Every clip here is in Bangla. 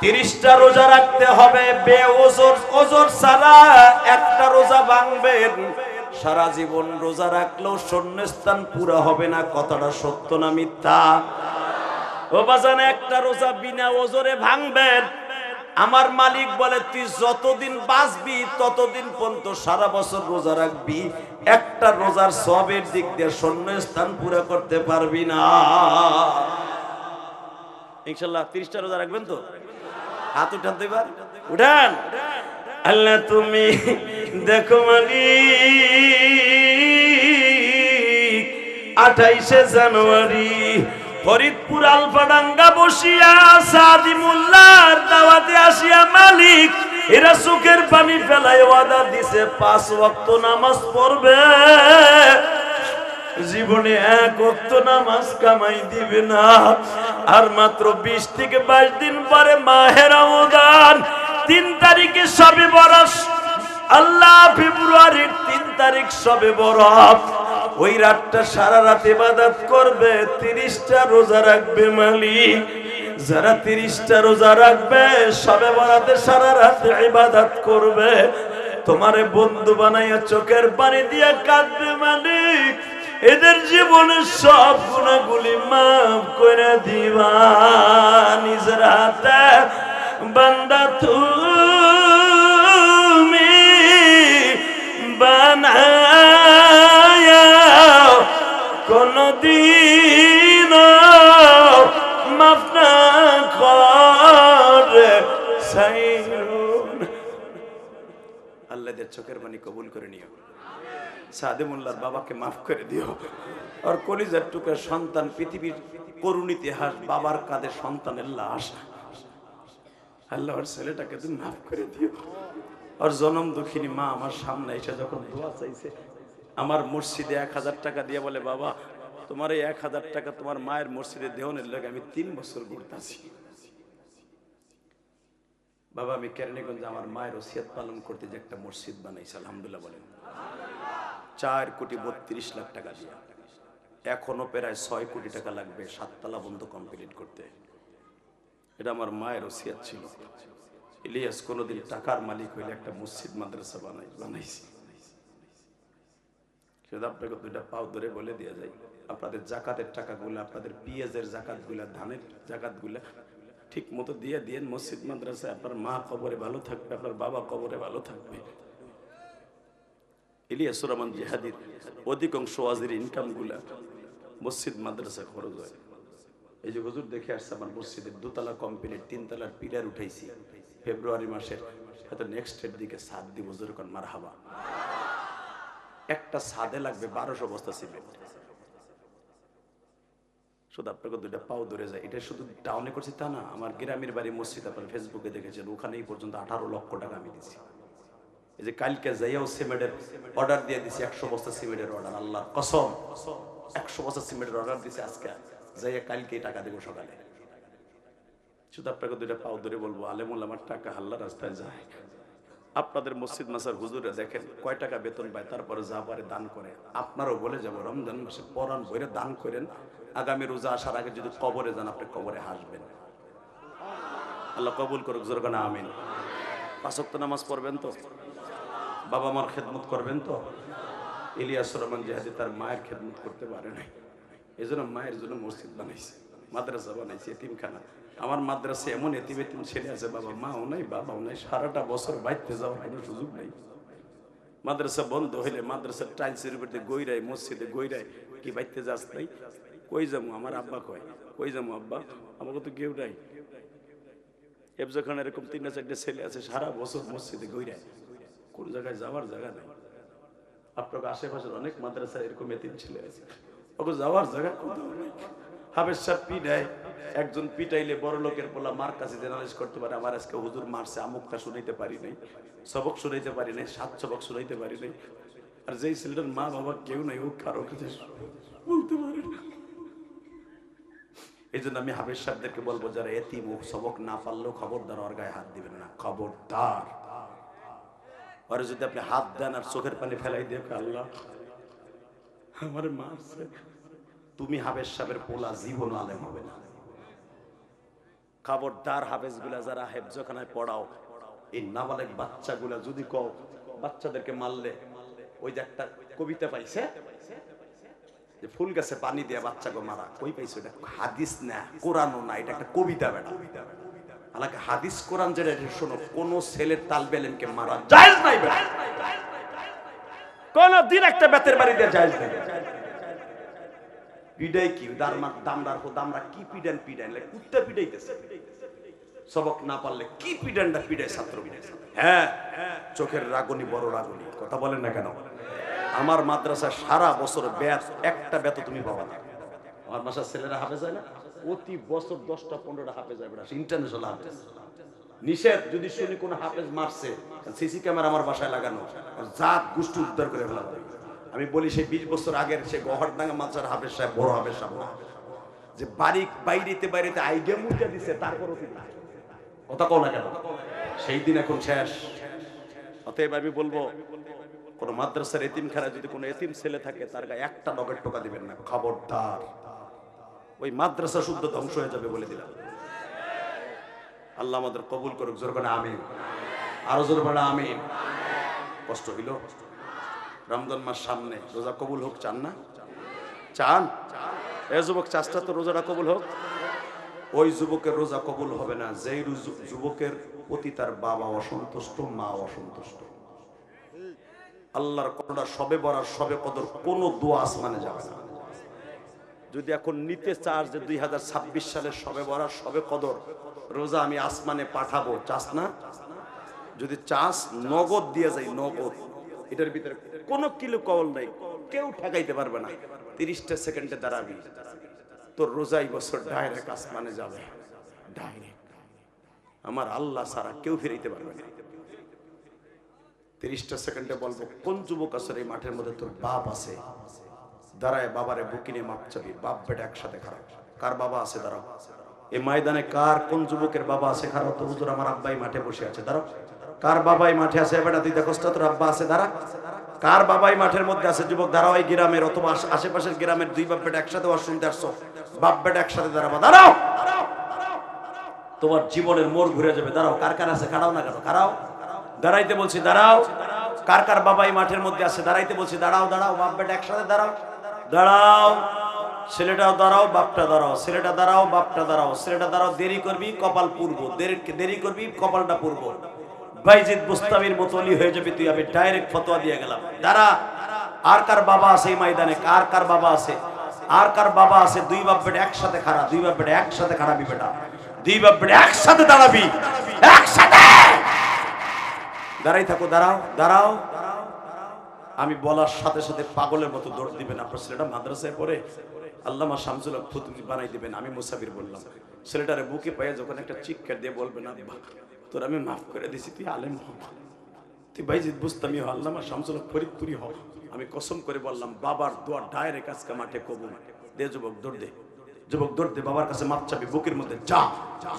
তিরিশটা রোজা রাখতে হবে বে ওজোর ওজোর ছাড়া একটা রোজা ভাঙবেন। সারা জীবন রোজা রাখলেও শূন্যস্থান পুরা হবে না, কথাটা সত্য না মিথ্যা? ও বাজান, একটা রোজা বিনা ওজোরে ভাঙবেন। আমার মালিক বলে, তুই যতদিন বাঁচবি, ততদিন পর্যন্ত সারা বছর রোজা রাখবি। একটা রোজার সবের দিক দিয়ে শূন্যস্থান পুরা করতে পারবি না। ইনশাল্লাহ, তিরিশটা রোজা রাখবেন তো? হাত উঠান তো এবার। উঠান। আল্লাহ, তুমি দেখো মানি আঠাইশে জানুয়ারি ফরিদপুর আলফাডাঙ্গা বসিয়া সাদি মোল্লার দাওয়াতে আসিয়া মালিক, এরা চোখের পানি ফেলায় ওয়াদা দিছে, পাঁচ ওয়াক্ত নামাজ পড়বে। জীবনে এক অক্ত নামাজ কামাই দিবে না। আর মাত্র বিশ থেকে বাইশ দিন পরে তিন তারিখে সবে বরস। আল্লাহ ফেব্রুয়ারির তিন তারিখ সবে বরফ ওই রাতটা সারা রাত ইবাদত করবে, তিরিশটা রোজা রাখবে মালিক। যারা তিরিশটা রোজা রাখবে, সবে বরাতে সারা রাত ইবাদত করবে। তোমারে বন্ধু বানাইয়া চোখের পানি দিয়া কাঁদবে মালিক। এদের জীবনের সব গুণাগুলি মাফ করে দিবা। নিজের হাতে বান্দা তুমি বানায়া কোনদিন মাফ না করে আল্লাহদের চোখের পানি কবুল করে নিও। সাদে মোল্লার বাবাকে মাফ করে দিও। আর কলিজার টুকের সন্তান, পৃথিবীর করুণ ইতিহাস, বাবার কাঁধে সন্তানের লাশ। আল্লাহ ওর ছেলেটাকে তুমি মাফ করে দিও। আর জনম দুঃখিনী মা আমার সামনে এসে যখন দোয়া চাইছে, আমার মসজিদে এক হাজার টাকা দিয়ে বলে, বাবা, তোমার এই এক হাজার টাকা তোমার মায়ের মসজিদে দেহনের লাগে আমি তিন বছর ঘুরতেছি। বাবা, আমি কেরানীগঞ্জে আমার মায়ের ওসিয়াত পালন করতে যে একটা মসজিদ বানাইছি, আলহামদুলিল্লাহ বলেন। চার কোটি বত্রিশ লাখ টাকা দিয়া। এখনও প্রায় ছয় কোটি টাকা লাগবে সাততলা বন্ধ কমপ্লিট করতে। এটা আমার মায়ের ওসিয়াত ছিল। ইলিয়াস কোনোদিন টাকার মালিক হইলে একটা মসজিদ, মাদ্রাসা বানাই, বানাইছি। শুধু আপনাকে দুইটা পাও ধরে বলে দেওয়া যায় আপনাদের জাকাতের টাকাগুলো, আপনাদের পিঁয়াজের জাকাতগুলা, ধানের জাকাতগুলা ঠিক মতো দিয়ে দিয়েন মসজিদ মাদ্রাসায় আপনার মা কবরে ভালো থাকবে, আপনার বাবা কবরে ভালো থাকবে। ইলিয়াস রহমান জিহাদির অধিকাংশ ওয়াজির ইনকামগুলা মসজিদ, মাদ্রাসা খরচ হয়। এই যে হুজুর দেখে আসছে, আমার মসজিদের দোতলা কমপ্লিট, তিনতলার পিলার উঠাইছি। ফেব্রুয়ারি মাসের, হয়তো নেক্সট এর দিকে সাত দিব যেরকম মার হাবা একটা সাদে লাগবে বারোশো বস্তা সিমেন্ট শুধু আপনাকে দুইটা পাও ধরে যায়। এটা শুধু টাউনে করছি তা না, আমার গ্রামের বাড়ি মসজিদ আপনার ফেসবুকে দেখেছেন ওখানে এই পর্যন্ত আঠারো লক্ষ টাকা আমি দিছি। এই যে কালকে যাইয়াও সিমেন্টের অর্ডার দিয়ে দিছি, একশো বস্তা সিমেন্টের অর্ডার আল্লাহ কসম। একশো বস্তা সিমেন্টের অর্ডার দিছি আজকে, যাইয়া কালকে টাকা দেবো সকালে। শুধু আপনাকে দুইটা পাও ধরে বলব, আলেমুল আমার টাকা আল্লাহ রাস্তায় যায়। আপনাদের মসজিদ মাসার হুজুরে দেখেন, কয় টাকা বেতন পায়, তারপরে যা পারে দান করে। আপনারও বলে যাব, রমজান মাসে পরাণ বইরে দান করেন। আগামী রোজা আসার আগে যদি কবরে যান, আপনি কবরে হাসবেন। আল্লাহ কবুল করুক জোরগানা আমিন। পাঁচক্ত নামাজ পড়বেন তো? বাবা মার খেদমত করবেন তো? ইলিয়াস রহমান জাহাদি তার মায়ের খেদমত করতে পারে নাই। এই জন্য মায়ের জন্য মসজিদ বানাইছে, মাদ্রাসা বানাইছে, এতিমখানা। আমার মাদ্রাসা এমন এতিম ছেলে আছে, বাবা মাও নাই, বাবাও নাই, সারাটা বছর বাইতে যাওয়ার কোনো সুযোগ নাই। মাদ্রাসা বন্ধ হইলে মাদ্রাসার টাইলসের উপরে গইরাই মসজিদে গইরাই কি বাইতে যাস নাই? কই যাব? আমার আব্বা কয়, কই যাব আব্বা? আমাকে তো কেউ নাই। এবজা এরকম তিনটা চারটে ছেলে আছে, সারা বছর মসজিদে গইরায়। কোন জায়গায় যাওয়ার জায়গা নাই। আপনার আশেপাশের অনেক মাদ্রাসা এরকম এতিম ছেলে আছে। ওকে যাওয়ার জায়গা কোথাও নেই। হাবের সাহ পিটায়, একজন পিটাইলে বড় লোকের পোলা মার কাছে জেনারেল করতে পারে, আমার আজকে হুজুর মারছে, আমুকটা শুনাইতে পারি নাই, সবক শুনাইতে পারি নাই, সাত সবক শুনাইতে পারি নাই। আর যেই ছেলেটার মা বাবা কেউ নাই, ও কারও কাছে বলতে পারে না। এই জন্য আমি হাবের সাহেবদেরকে বলব, যারা এতিম ও সবক না পারলেও খবরদার ওর গায়ে হাত দিবেন না, খবরদার। ওরে যদি আপনি হাত দেন আর চোখের পানি ফেলাই দিয়ে আল্লাহ আমার মারছে। তুমি হাবের সাহেবের পোলা জীবন আলেম হবে না। খবরদার হাফেজগুলা যারা হেফজখানায় পড়াও, এই নাবালেক বাচ্চাগুলা যদি কও, বাচ্চাদেরকে মারলে ওই যে একটা কবিতা পাইছে, যে ফুল গাছে পানি দিয়ে বাচ্চাকে মারা। কই পাইছো এটা হাদিস না, কোরআনও না, এটা একটা কবিতা বেটা। হালাকে হাদিস, কোরআন যেটা এটা শোনো, কোন ছেলের তালবে এলেমকে মারা জায়েজ নাই বেটা। কোন দিন একটা বেতের বাড়ি দিয়ে জায়েজ নাই। পিডাই কি দারমার দামদার হো দামরা কি পিডান পিডান কুত্তা পিডাইতেছে। সবক না পারলে কি পিডানটা পিডায় ছাত্র হ্যাঁ চোখের রাগনি বড় রাগনি কথা বলেন না কেন? আমার মাদ্রাসায় সারা বছর ব্যাস একটা বেত তুমি পাবা না। আমার বাসার ছেলেরা হাফে যায় না? প্রতি বছর দশটা পনেরোটা হাফে যায় বেড়া। ইন্টারন্যাশনাল হাফেজ। নিষেধ যদি শুনি কোন হাফেজ মারছে সিসি ক্যামেরা আমার বাসায় লাগানো। জাত গোষ্ঠী উদ্ধার করে ফেলা আমি বলি সেই বিশ বছর আগের সে গহরডাঙ্গা মাদ্রাসার হাফেজ সাহেব, বড় হাফেজ সাহেব। যে বাড়ি, বাইরেতে বাইরেতে আইডিয়া মুখে দিছে, তারপরও কথা কও না কেন? সেই দিন এখন শেষ। অতএব আমি বলব, কোন মাদ্রাসার এতিম এতিমখানা যদি কোনো এতিম ছেলে থাকে, তার গায়ে একটা নগের টোকা দিবেন না। খবরদার। ওই মাদ্রাসা শুদ্ধ ধ্বংস হয়ে যাবে বলে দিলাম। আল্লাহ আমাদের কবুল করুক, জোর করে আমিন। আরও জোর করে আমিন। কষ্ট হইল? রমজান মাস সামনে, রোজা কবুল হোক, চান না? চান? এ যুবক, চাষটা তো রোজাটা কবুল হোক। ওই যুবকের রোজা কবুল হবে না, যেই যুবকের প্রতি তার বাবা অসন্তুষ্ট, মা অসন্তুষ্ট। আল্লাহর কোনটা সবে বরার সবে কদর, কোনো দোয়া আসমানে যাবে না। যদি এখন নিতে চাস যে দুই হাজার ছাব্বিশ সালের সবে বরার সবে কদর, রোজা আমি আসমানে পাঠাবো, চাস না? যদি চাস, নগদ দিয়ে যাই, নগদ। এটার ভিতরে কোনো কিলো কল নাই। কেউ ঠেকাইতে পারবে না। তিরিশটা সেকেন্ডে দাঁড়াবি। তোর রোজাই বছর ডাইরেক্ট আসমানে যাবে। ডাইরেক্ট আমার আল্লাহ ছাড়া কেউ ফিরাইতে পারবে না। তিরিশটা সেকেন্ডে বলব, কোন যুবক আছে এই মাঠের মধ্যে তোর বাপ আছে? দাঁড়ায় বাবারে বুকি নিয়ে মাপ চাবি। বাপ, বেটা একসাথে খারাপ কার বাবা আছে? দাঁড়াও। এই ময়দানে কার কোন যুবকের বাবা আছে? খারাপ তো হুজুর, আমার আব্বাই মাঠে বসে আছে। দাঁড়াও। কার বাবাই মাঠে আছে? বেটা তুই তো, তোর আব্বা আছে, দাঁড়া। কার বাবাই মাঠের মধ্যে আছে? যুবক, দাঁড়াও এই গ্রামের, অথবা আশেপাশের গ্রামের দুই বাপ বেটা একসাথে ওয়াজ শুনতে আসছো। বাপ বেটা একসাথে দাঁড়াবা। দাঁড়াও! তোমার জীবনের মোড় ঘুরে যাবে। দাঁড়াও, কার কার আছে? খাড়াও না কেন? খাড়াও। দাঁড়াইতে বলছি, দাঁড়াও। কার কার বাবাই মাঠের মধ্যে আছে? দাঁড়াইতে বলছি, দাঁড়াও দাঁড়াও। বাপ বেটা একসাথে দাঁড়াও। দাঁড়াও। ছেলেটাও দাঁড়াও, বাপটা দাঁড়াও। ছেলেটা দাঁড়াও, বাপটা দাঁড়াও। ছেলেটা দাঁড়াও, দেরি করবি, কপাল পূর্ব দেরি করবি, কপালটা পূর্ব বাইজিদ বুস্তামির মতো অলি হয়ে যাবে তুই, আমি ডাইরেক্ট ফতোয়া দিয়ে গেলাম। দাঁড়া, আর কার বাবা আছে এই ময়দানে? কার কার বাবা আছে? আর কার বাবা আছে? দুই বাপ বেটা একসাথে খারাপ দুই বাপ বেটা একসাথে খারাপি বেটা। দুই বাপ বেটা একসাথে দাঁড়াবি। একসাথে! দাঁড়াই থাকো, দাঁড়াও দাঁড়াও। আমি বলার সাথে সাথে পাগলের মতো দৌড় দিবেন। আপনার ছেলেটা মাদ্রাসায় পড়ে, আল্লামা শামসুল ফুতুকি বানাই দিবেন। আমি মুসাফির বললাম, ছেলেটারে বুকে পায়ে যখন একটা চিৎকার দিয়ে বলবেন, আব্বা। তোর আমি মাফ করে দিছি, তুই আলেম হ। তুই বাইজিদ বুঝতামি হ, আল্লামা শামসুল ফরিদপুরি হ। আমি কসম করে বললাম, বাবার দোয়া ডাইরেক্ট আজকে মাঠে কবুল। দে যুবক, দৌড় দে। যুবক, দৌড় দে, বাবার কাছে মাপ চাবি, বুকের মধ্যে যা।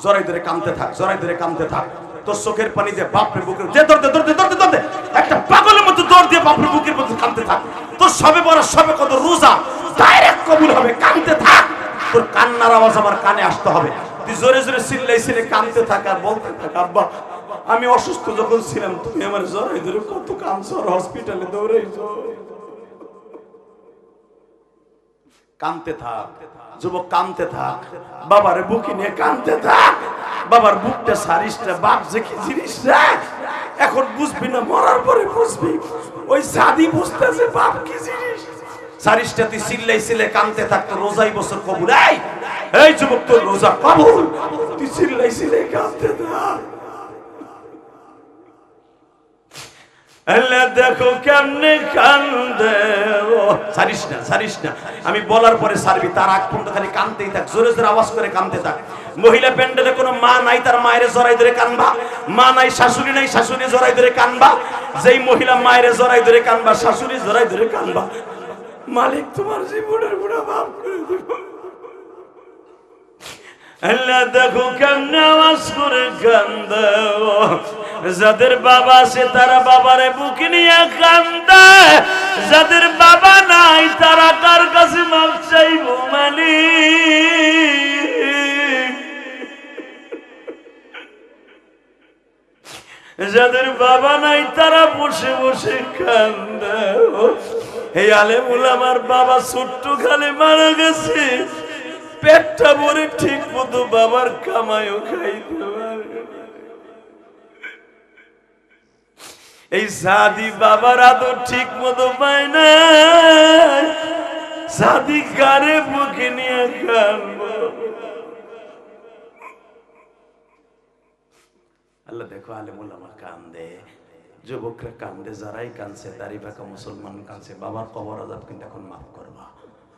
জরাই ধরে কামতে থাক, জরাই ধরে কামতে থাক। তোর চোখের পানি দিয়ে বাপরে বুকের দে, দৌড় দে দৌড় দে দৌড় দে দৌড় দে। একটা পাগলের মতো দৌড় দিয়ে বাপরে বুকের মধ্যে কামতে থাক। তোর সবে বড়, সবে কত রোজা। ডাইরেক্ট কবুল হবে কামতে থাক। তোর কান্নার আওয়াজ আমার কানে আসতে হবে। তুই জোরে জোরে চিল্লাই ছিলে কামতে থাক, বলতে থাকা, আব্বা, আমি অসুস্থ যখন ছিলাম, তুমি আমার জরাই ধরে কত কামছর হসপিটালে দৌড়াইছো। কানতে থাক, যুবক কানতে থাক, বাবার বুকি নিয়ে কানতে থাক, বাবার বুকটা সারিসটা, বাপ যে কি জিনিস এখন বুঝবি না, মরার পরে বুঝবি, ওই সাদি বুঝতেছে বাপ কি জিনিস? সারিসটা তুই সিল্লাই সিলে কানতে থাকতো রোজাই বছর কবুল এই যুবক তোর রোজা কবুল। তুই কানতে থাক। আল্লাহ দেখো কেমনে কান্দে সারিস না সারিস না। আমি বলার পরে সারবি, তার আগ পর্যন্ত খালি কানতেই থাক, জোরে জোরে আওয়াজ করে কানতে থাক। মহিলা প্যান্ডেলে কোনো মা নাই, তার মায়ের জড়াই ধরে কানবা। মা নাই, শাশুড়ি নাই, শাশুড়ি জড়াই ধরে কানবা। যেই মহিলা মায়ের জড়াই ধরে কানবা, শাশুড়ি জড়াই ধরে কানবা। মালিক, তোমার জীবনের বুড়া মাফ আল্লাহ দেখো কেমন আওয়াজ করে কান্দ যাদের বাবা সে তারা বাবারে বুকে নিয়ে কান্দে। যাদের বাবা নাই, তারা কার কাছে মাপ চাইব মানে? যাদের বাবা নাই, তারা বসে বসে কান্দে এই আলেমুল আমার বাবা ছোট্ট খালে মারা গেছে। পেটটা ভরে ঠিক মতো বাবার কামাইও খাইতে পারে এই সাদি বাবার আদর ঠিক মতো পায় না। সাদি গারে বুকে নিয়ে কানবো। আল্লাহ দেখো, আলেমুল আমার কান্দে। যুবকরা কান্দে, যারাই কানছে দাড়ি পাকা মুসলমান কানছে। বাবার কবর আজাব কিন্তু এখন মাফ করবা।